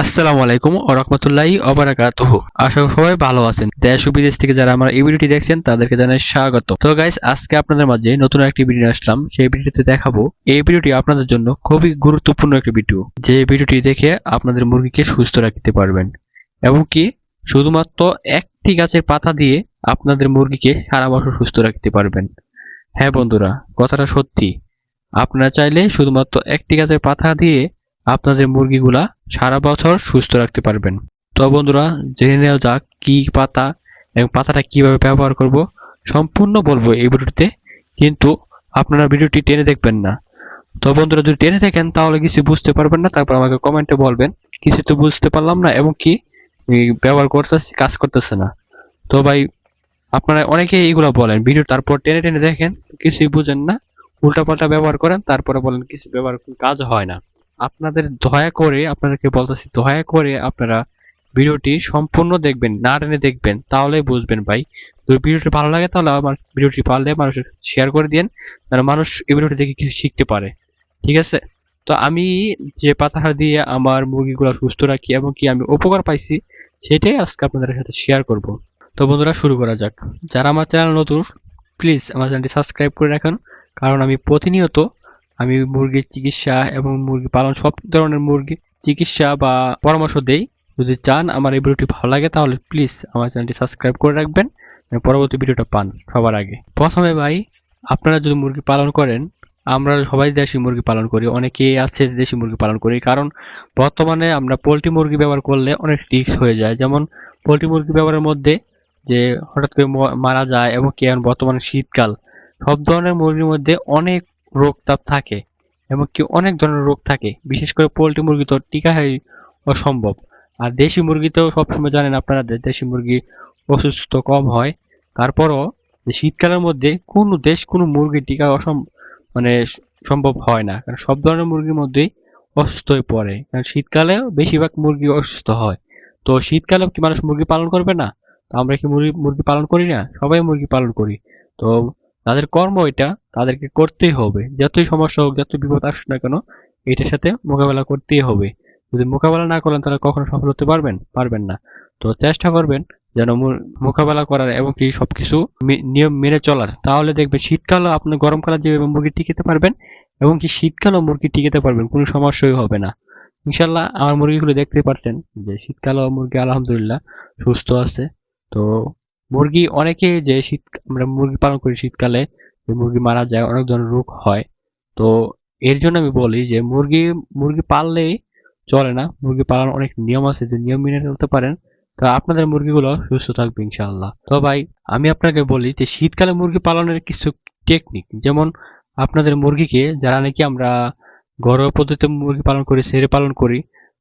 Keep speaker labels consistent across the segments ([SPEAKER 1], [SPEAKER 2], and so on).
[SPEAKER 1] আসসালামু আলাইকুম ও রহমতুল্লাহি অবরাকাতুহ আশা করি সবাই ভালো আছেন। দেশ ও বিদেশ থেকে যারা আমার এই ভিডিওটি দেখছেন, তাদেরকে জানাই স্বাগত। তো গাইস আজকে আপনাদের মাঝে নতুন একটি ভিডিও আসলাম। সেই ভিডিওতে দেখাবো এই ভিডিওটি আপনাদের জন্য খুবই গুরুত্বপূর্ণ একটি ভিডিও যে ভিডিওটি দেখে আপনাদের মুরগিকে সুস্থ রাখতে পারবেন এবং কি শুধুমাত্র একটি গাছের পাতা দিয়ে আপনাদের মুরগিকে সারা বছর সুস্থ রাখতে পারবেন। হ্যাঁ বন্ধুরা, কথাটা সত্যি। আপনারা চাইলে শুধুমাত্র একটি গাছের পাতা দিয়ে আপনাদের মুরগিগুলা সারা বছর সুস্থ রাখতে পারবেন। তো বন্ধুরা, জেনে নেওয়া যাক কি পাতা এবং পাতাটা কীভাবে ব্যবহার করব। সম্পূর্ণ বলব এই ভিডিওটিতে, কিন্তু আপনারা ভিডিওটি টেনে দেখবেন না। তো বন্ধুরা, যদি টেনে দেখেন, তাহলে কিছু বুঝতে পারবেন না। তারপর আমাকে কমেন্টে বলবেন, কিছু তো বুঝতে পারলাম না এবং কি ব্যবহার করতেছি, কাজ করতেছে না। তো ভাই, আপনারা অনেকেই এইগুলো বলেন, ভিডিও তারপর টেনে টেনে দেখেন, কিছুই বুঝেন না, উল্টাপাল্টা ব্যবহার করেন, তারপরে বলেন কিছু ব্যবহার, কাজ হয় না। আপনাদের দয়া করে, আপনাদেরকে বলতেছি, দয়া করে আপনারা ভিডিওটি সম্পূর্ণ দেখবেন, না টেনে দেখবেন তাহলে বুঝবেন ভাই। যদি ভিডিওটি ভালো লাগে তাহলে আমার ভিডিওটি পারলে মানুষের শেয়ার করে দিন যেন মানুষ এই ভিডিওটি দেখে কিছু শিখতে পারে। ঠিক আছে? তো আমি যে পাতাটা দিয়ে আমার মুরগিগুলো সুস্থ রাখি এবং কি আমি উপকার পাইছি, সেটাই আজকে আপনাদের সাথে শেয়ার করব। তো বন্ধুরা, শুরু করা যাক। যারা আমার চ্যানেল নতুন প্লিজ আমার চ্যানেলটি সাবস্ক্রাইব করে রাখুন, কারণ আমি প্রতিনিয়ত আমি মুরগির চিকিৎসা এবং মুরগি পালন সব ধরনের মুরগি চিকিৎসা বা পরামর্শ দেই। যদি চান আমার এই ভিডিওটি ভালো লাগে তাহলে প্লিজ আমার চ্যানেলটি সাবস্ক্রাইব করে রাখবেন পরবর্তী ভিডিওটা পান সবার আগে। প্রথমে ভাই, আপনারা যদি মুরগি পালন করেন, আমরা সবাই দেশি মুরগি পালন করি অনেকে আছে দেশি মুরগি পালন করি, কারণ বর্তমানে আমরা পোলট্রি মুরগি ব্যবহার করলে অনেক রিস্ক হয়ে যায়। যেমন পোলট্রি মুরগি ব্যবহারের মধ্যে যে হঠাৎ করে মারা যায় এবং কি বর্তমানে শীতকাল, সব ধরনের মুরগির মধ্যে অনেক রোগ তাপ থাকে এবং কি অনেক ধরনের রোগ থাকে। বিশেষ করে পোলট্রি মুরগি তো টিকা হয় অসম্ভব। আর দেশি মুরগি মুরগিতেও সবসময় জানেন আপনারা দেশি মুরগি অসুস্থ কম হয়। তারপরও শীতকালের মধ্যে কোন দেশ কোনো মুরগি টিকা অসম মানে সম্ভব হয় না। কারণ সব ধরনের মুরগির মধ্যেই অসুস্থ হয়ে পড়ে। কারণ শীতকালে বেশিরভাগ মুরগি অসুস্থ হয়। তো শীতকালে কি মানুষ মুরগি পালন করবে না? তো আমরা কি মুরগি মুরগি পালন করি না? সবাই মুরগি পালন করি। তো তাদের কর্ম এটা, তাদেরকে করতেই হবে। যতই সমস্যা হোক, যতই বিপদ আসুক না কেন, এটার সাথে মোকাবেলা করতেই হবে। যদি মোকাবেলা না করেন, তাহলে কখনো সফল হতে পারবেন? পারবেন না। তো চেষ্টা করবেন যেন মোকাবেলা করার এবং কি সবকিছু নিয়ম মেনে চলার। তাহলে দেখবেন শীতকালও আপনি গরমকালে যেভাবে মুরগি টিকেতে পারবেন এবং কি শীতকালও মুরগি টিকেতে পারবেন, কোনো সমস্যাই হবে না। ইনশাল্লাহ আমার মুরগিগুলো দেখতে পারছেন যে শীতকালেও মুরগি আলহামদুলিল্লাহ সুস্থ আছে। তো মুরগি অনেকে যে শীত, আমরা মুরগি পালন করি শীতকালে মুরগি মারা যায়, অনেক ধরনের রোগ হয়। তো এর জন্য আমি বলি যে মুরগি মুরগি পাললেই চলে না। মুরগি পালন অনেক নিয়ম আছে, যে নিয়ম মেনে চলতে পারেন। তো আপনাদের মুরগিগুলো সুস্থ থাকবে ইনশাল্লাহ তো ভাই, আমি আপনাকে বলি যে শীতকালে মুরগি পালনের কিছু টেকনিক যেমন আপনাদের মুরগিকে, যারা নাকি আমরা ঘরোয়া পদ্ধতিতে মুরগি পালন করি ছেড়ে পালন করি,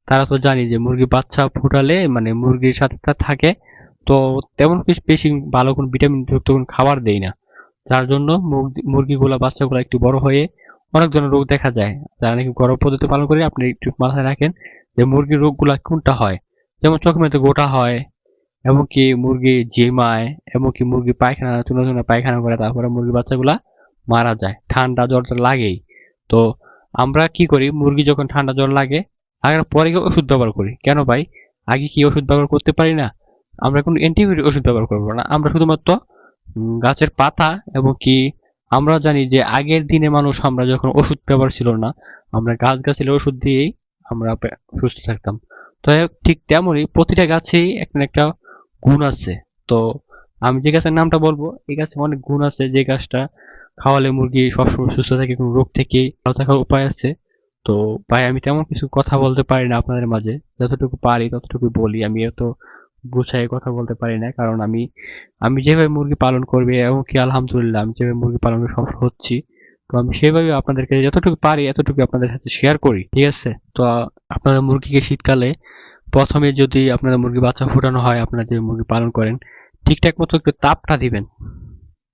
[SPEAKER 1] তারা তো জানি যে মুরগি বাচ্চা ফুটালে মানে মুরগির সাথে থাকে তো তেমন বেশি ভালো কোনো ভিটামিন যুক্ত কোনো খাবার দেই না। যার জন্য মুরগি- মুরগিগুলা, বাচ্চাগুলো একটু বড় হয়ে অনেক ধরনের রোগ দেখা যায়। যারা নাকি ঘরোয়া পদ্ধতি পালন করে, আপনি একটু মাথায় রাখেন যে মুরগির রোগগুলা কোনটা হয়? যেমন চোখ মেতে গোটা হয়, এমনকি মুরগি জিমায়, এমনকি মুরগি পায়খানা, চুনা চুনা পায়খানা করে, তারপরে মুরগি বাচ্চাগুলা মারা যায়। ঠান্ডা জ্বর তো লাগেই। তো আমরা কি করি? মুরগি যখন ঠান্ডা জ্বর লাগে লাগার পরে ওষুধ ব্যবহার করি। কেন ভাই? আগে কি ওষুধ ব্যবহার করতে পারি না? আমরা কোনো অ্যান্টিবায়োটিক ওষুধ ব্যবহার করব না। আমরা শুধুমাত্র গাছের পাতা এবং কি আমরা জানি যে আগের দিনে মানুষ আমরা যখন ওষুধ ব্যবহার ছিল না, আমরা গাছ গাছের ওষুধ দিয়েই আমরা সুস্থ থাকতাম। তো ঠিক তেমনই প্রতিটা গাছেই একটা একটা গুণ আছে। তো আমি যে গাছের নামটা বলব, এই গাছে অনেক গুণ আছে। যে গাছটা খাওয়ালে মুরগি সবসময় সুস্থ থাকে, কোনো রোগ থেকে ভালো থাকার উপায় আছে। তো ভাই, আমি তেমন কিছু কথা বলতে পারি না আপনাদের মাঝে। যতটুকু পারি ততটুকু বলি। আমি এত গুছাই কথা বলতে পারি না, কারণ আমি আমি যেভাবে মুরগি পালন করবে এবং কি আলহামদুলিল্লাহ আমি যেভাবে মুরগি পালনে সফল হচ্ছি, তো আমি সেভাবে আপনাদেরকে যতটুকু পারি, এতটুকু আপনাদের সাথে শেয়ার করি, ঠিক আছে? তো আপনাদের মুরগিকে শীতকালে প্রথমে যদি আপনাদের মুরগি বাচ্চা ফোটানো হয়, আপনারা যে মুরগি পালন করেন, ঠিকঠাক মতো একটু তাপটা দিবেন।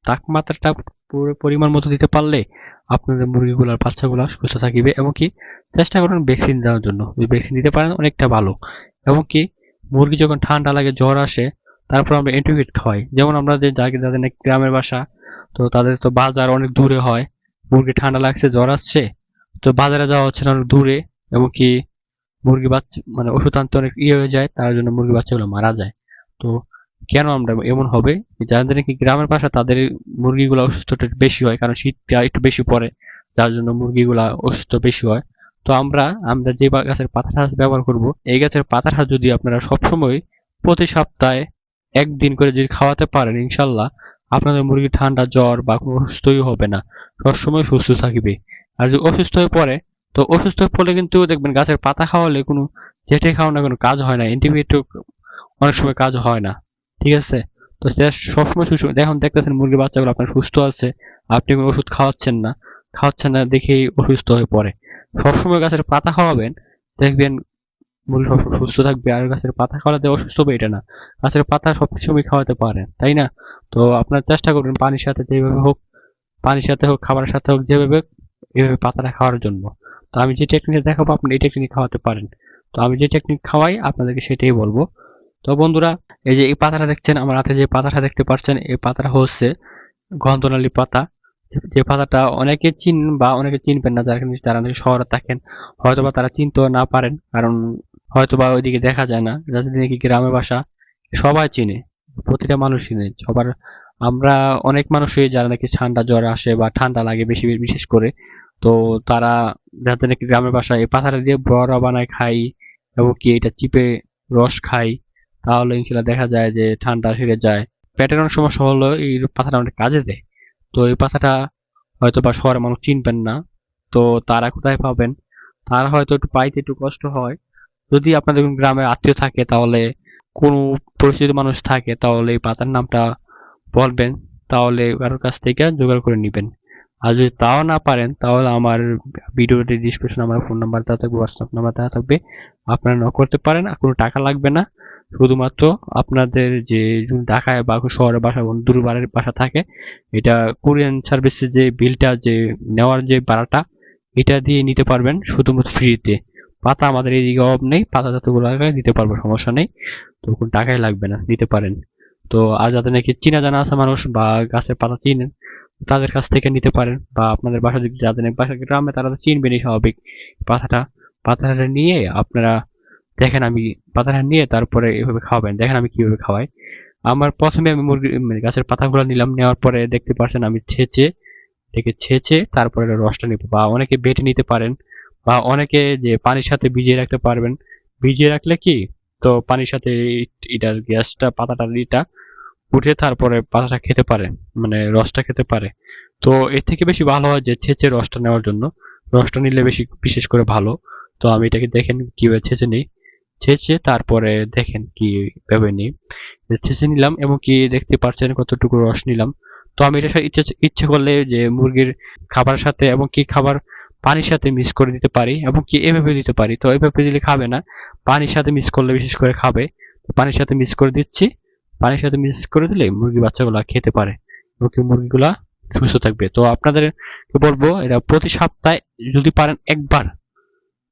[SPEAKER 1] তাপমাত্রাটা পুরো পরিমাণ মতো দিতে পারলে আপনাদের মুরগিগুলোর বাচ্চাগুলো সুস্থ থাকবে এবং কি চেষ্টা করুন ভ্যাকসিন দেওয়ার জন্য। যদি ভ্যাকসিন দিতে পারেন, অনেকটা ভালো। এবং কি মুরগি যখন ঠান্ডা লাগে, জ্বর আসে, তারপর আমরা অ্যান্টিবায়োটিক খাওয়াই। যেমন আমরা যে যাদের নাকি গ্রামের বাসা, তো তাদের তো বাজার অনেক দূরে হয়। মুরগি ঠান্ডা লাগছে, জ্বর আসছে, তো বাজারে যাওয়া হচ্ছে না, অনেক দূরে এবং কি মুরগি বাচ্চা মানে ওষুধ আনতে অনেক ইয়ে হয়ে যায়, তার জন্য মুরগি বাচ্চাগুলো মারা যায়। তো কেন আমরা এমন হবে? যাদের নাকি গ্রামের পাশে তাদের মুরগিগুলো অসুস্থটা বেশি হয়, কারণ শীতটা একটু বেশি পড়ে, যার জন্য মুরগিগুলা অসুস্থ বেশি হয়। তো আমরা আমরা যে গাছের পাতাটা ব্যবহার করব, এই গাছের পাতাটা যদি আপনারা সবসময় প্রতি সপ্তাহে একদিন করে যদি খাওয়াতে পারেন, ইনশাল্লাহ আপনাদের মুরগি ঠান্ডা জ্বর বা কোনো অসুস্থই হবে না। সবসময় সুস্থ থাকবে। আর যদি অসুস্থ হয়ে পড়ে, তো অসুস্থ হয়ে পড়লে কিন্তু দেখবেন গাছের পাতা খাওয়ালে কোনো যেটাই খাওয়া না কোনো কাজ হয় না অ্যান্টিবায়োটিক অনেক সময় কাজ হয় না। ঠিক আছে? তো সেটা সবসময় সুস্থ এখন দেখতেছেন মুরগির বাচ্চাগুলো আপনার সুস্থ আছে, আপনি কোনো ওষুধ খাওয়াচ্ছেন না। খাওয়াচ্ছেন না দেখেই অসুস্থ হয়ে পড়ে। সবসময় গাছের পাতা খাওয়াবেন, দেখবেন সবসময় সুস্থ থাকবে, আর গাছের পাতা খাওয়াতে অসুস্থ হবে এটা না। গাছের পাতা সবসময় খাওয়াতে পারেন, তাই না? তো আপনার চেষ্টা করবেন পানির সাথে যেভাবে হোক, পানির সাথে হোক, খাবারের সাথে হোক, যেভাবে এভাবে পাতাটা খাওয়ার জন্য। তো আমি যে টেকনিক দেখাবো, আপনি এই টেকনিক খাওয়াতে পারেন। তো আমি যে টেকনিক খাওয়াই, আপনাদেরকে সেটাই বলব। তো বন্ধুরা, এই যে এই পাতাটা দেখছেন, আমার হাতে যে পাতাটা দেখতে পাচ্ছেন, এই পাতাটা হচ্ছে গন্ধনালী পাতা। যে পাতাটা অনেকে চিন বা অনেকে চিনবেন না, যারা যারা নাকি শহরে থাকেন, হয়তোবা তারা চিনতেও না পারেন। কারণ হয়তোবা ওইদিকে দেখা যায় না। যাদের নাকি গ্রামের বাসা সবাই চিনে, প্রতিটা মানুষ চিনে। সবার, আমরা অনেক মানুষই যারা নাকি ঠান্ডা জ্বর আসে বা ঠান্ডা লাগে বেশি, বিশেষ করে। তো তারা যাদের নাকি গ্রামের বাসায় এই পাতাটা দিয়ে বড়া বানায় খাই এবং কি এটা চিপে রস খাই, তাহলে ইনশাল্লাহ দেখা যায় যে ঠান্ডা সেরে যায়। পেটের অনেক সমস্যা হলো এই পাতাটা অনেক কাজে দেয়। তো এই পাতাটা হয়তো বা শহরের মানুষ চিনবেন না। তো তারা কোথায় পাবেন? তারা হয়তো একটু পাইতে একটু কষ্ট হয়। যদি আপনাদের গ্রামের আত্মীয় থাকে, তাহলে কোনো পরিচিত মানুষ থাকে, তাহলে এই পাতার নামটা বলবেন। তাহলে কারোর কাছ থেকে জোগাড় করে নেবেন। আর যদি তাও না পারেন, তাহলে আমার ভিডিওটি ডিসক্রিপশন আমার ফোন নাম্বার দেওয়া থাকবে হোয়াটসঅ্যাপ নাম্বার দেওয়া থাকবে। আপনারা নক করতে পারেন, আর কোনো টাকা লাগবে না। শুধুমাত্র আপনাদের যে ঢাকায় বা শহরে বাসা বা দূর বাড়ির বাসা থাকে, এটা কোরিয়ান সার্ভিসের যে বিলটা, যে নেওয়ার যে ভাড়াটা, এটা দিয়ে নিতে পারবেন শুধুমাত্র ফ্রিতে। পাতা আমাদের এইদিকে অভাব নেই, পাতা যতগুলো দিতে পারব, সমস্যা নেই। তো কোনো টাকাই লাগবে না, দিতে পারেন। তো আর যাদের নাকি চিনা জানা আছে মানুষ বা গাছের পাতা চিনেন, তাদের কাছ থেকে নিতে পারেন। বা আপনাদের বাসা যদি যাদের বাসা গ্রামে, তারা তো চিনবেনই স্বাভাবিক পাতাটা। পাতাটা নিয়ে আপনারা দেখেন আমি পাতাটা নিয়ে তারপরে এভাবে খাওয়াবেন, দেখেন আমি কীভাবে খাওয়াই। আমার প্রথমে আমি মুরগি মানে গাছের পাতাগুলো নিলাম, নেওয়ার পরে দেখতে পাচ্ছেন আমি ছেঁচে, এটাকে ছেঁচে তারপরে রসটা নিব। বা অনেকে বেটে নিতে পারেন, বা অনেকে যে পানির সাথে ভিজিয়ে রাখতে পারবেন। ভিজিয়ে রাখলে কি? তো পানির সাথে এটার গ্যাসটা পাতাটার ইটা উঠে তারপরে পাতাটা খেতে পারে মানে রসটা খেতে পারে। তো এর থেকে বেশি ভালো হয় যে ছেঁচে রসটা নেওয়ার জন্য। রসটা নিলে বেশি, বিশেষ করে ভালো। তো আমি এটাকে দেখেন কীভাবে ছেঁচে নিই। ছেঁচে তারপরে দেখেন কীভাবে নিই। ছেঁচে নিলাম এবং কি দেখতে পাচ্ছেন কতটুকু রস নিলাম। তো আমি এটা ইচ্ছে ইচ্ছে করলে যে মুরগির খাবারের সাথে এবং কি খাবার পানির সাথে মিক্স করে দিতে পারি এবং কি এভাবে দিতে পারি। তো এভাবে দিলে খাবে না। পানির সাথে মিক্স করলে বিশেষ করে খাবে। পানির সাথে মিক্স করে দিচ্ছি। পানির সাথে মিক্স করে দিলে মুরগি বাচ্চাগুলা খেতে পারে এবং কি মুরগিগুলা সুস্থ থাকবে। তো আপনাদের বলব, এটা প্রতি সপ্তাহে যদি পারেন একবার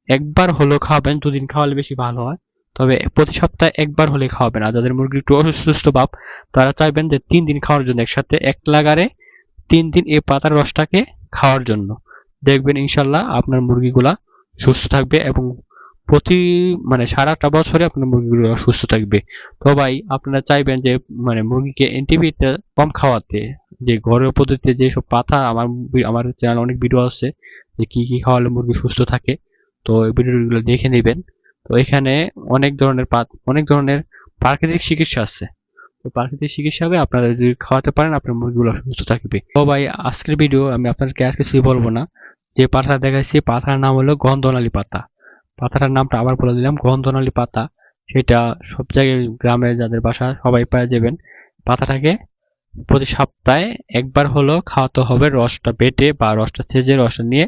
[SPEAKER 1] একবার হলেও খাওয়াবেন, দুদিন খাওয়ালে বেশি ভালো হয়। তবে প্রতি সপ্তাহে একবার হলে খাওয়াবেন। আর যাদের মুরগি একটু অসুস্থ ভাব তারা চাইবেন যে তিন দিন খাওয়ার জন্য একসাথে এক লাগারে তিন দিন এই পাতার রসটাকে খাওয়ার জন্য। দেখবেন ইনশাল্লাহ আপনার মুরগিগুলা সুস্থ থাকবে এবং প্রতি মানে সারাটা বছরে আপনার মুরগিগুলো সুস্থ থাকবে। তো ভাই, আপনারা চাইবেন যে মানে মুরগিকে অ্যান্টিবায়োটিক কম খাওয়াতে। যে ঘরোয়া পদ্ধতিতে যেসব পাতা, আমার আমার চ্যানেল অনেক ভিডিও আছে যে কি কি খাওয়ালে মুরগি সুস্থ থাকে। তো এই ভিডিওগুলো দেখে নেবেন। তো এখানে অনেক ধরনের অনেক ধরনের প্রাকৃতিক চিকিৎসা আছে। তো প্রাকৃতিক চিকিৎসা হবে আপনারা যদি খাওয়াতে পারেন, আপনার মুরগিগুলো সুস্থ থাকবে। তো ভাই, আজকের ভিডিও আমি আপনাদেরকে আর কিছুই বলব না। যে পাতাটা দেখাচ্ছি পাতার নাম হলো গন্ধনালী পাতা। পাতাটার নামটা আবার বলে দিলাম, গন্ধনালী পাতা। সেটা সব জায়গায়, গ্রামের যাদের বাসা, সবাই পেয়ে যাবেন। পাতাটাকে প্রতি সপ্তাহে একবার হলো খাওয়াতে হবে, রসটা বেটে বা রসটা ছেজে রসটা নিয়ে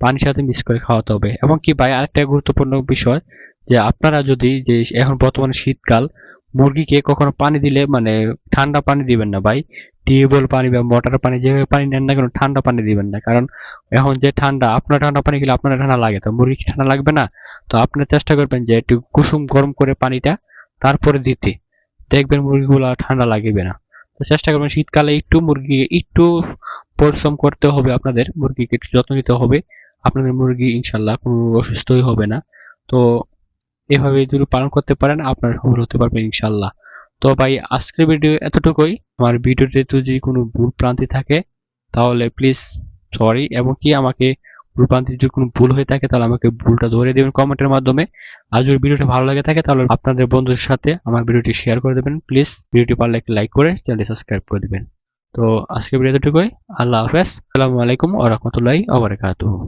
[SPEAKER 1] পানির সাথে মিক্স করে খাওয়াতে হবে। এবং কি ভাই, আরেকটা গুরুত্বপূর্ণ বিষয়, যে আপনারা যদি যে এখন বর্তমানে শীতকাল, মুরগিকে কখনো পানি দিলে মানে ঠান্ডা পানি দিবেন না ভাই। টিউবওয়েল পানি বা মোটর পানি, যেভাবে পানি নেন না কেন, ঠান্ডা পানি দিবেন না। কারণ এখন যে ঠান্ডা, আপনার ঠান্ডা পানি খেলে আপনার ঠান্ডা লাগে। তো মুরগি ঠান্ডা লাগবে না? তো আপনার চেষ্টা করবেন যে একটু কুসুম গরম করে পানিটা তারপরে দিতে। দেখবেন মুরগিগুলো ঠান্ডা লাগবে না। তো চেষ্টা করবেন শীতকালে একটু মুরগি, একটু পরিশ্রম করতে হবে আপনাদের। মুরগিকে একটু যত্ন নিতে হবে। আপনাদের মুরগি ইনশাল্লাহ কোনো অসুস্থই হবে না। তো এভাবে যদি পালন করতে পারেন, আপনার সফল হতে পারবেন ইনশাল্লাহ। তো ভাই, আজকের ভিডিও এতটুকুই। আমার ভিডিওতে যদি কোনো ভুল প্রান্তি থাকে, তাহলে প্লিজ সরি এবং কি আমাকে ভুল প্রান্তি যদি কোনো ভুল হয়ে থাকে, তাহলে আমাকে ভুলটা ধরে দেবেন কমেন্টের মাধ্যমে। আর যদি ভিডিওটা ভালো লাগে থাকে, তাহলে আপনাদের বন্ধুদের সাথে আমার ভিডিওটি শেয়ার করে দেবেন। প্লিজ ভিডিওটি পারলে একটা লাইক করে চ্যানেলটি সাবস্ক্রাইব করে দেবেন। তো আজকের ভিডিও এতটুকুই। আল্লাহ হাফেজ। আসসালামু আলাইকুম ওয়া রাহমাতুল্লাহি ওয়া বারাকাতুহু।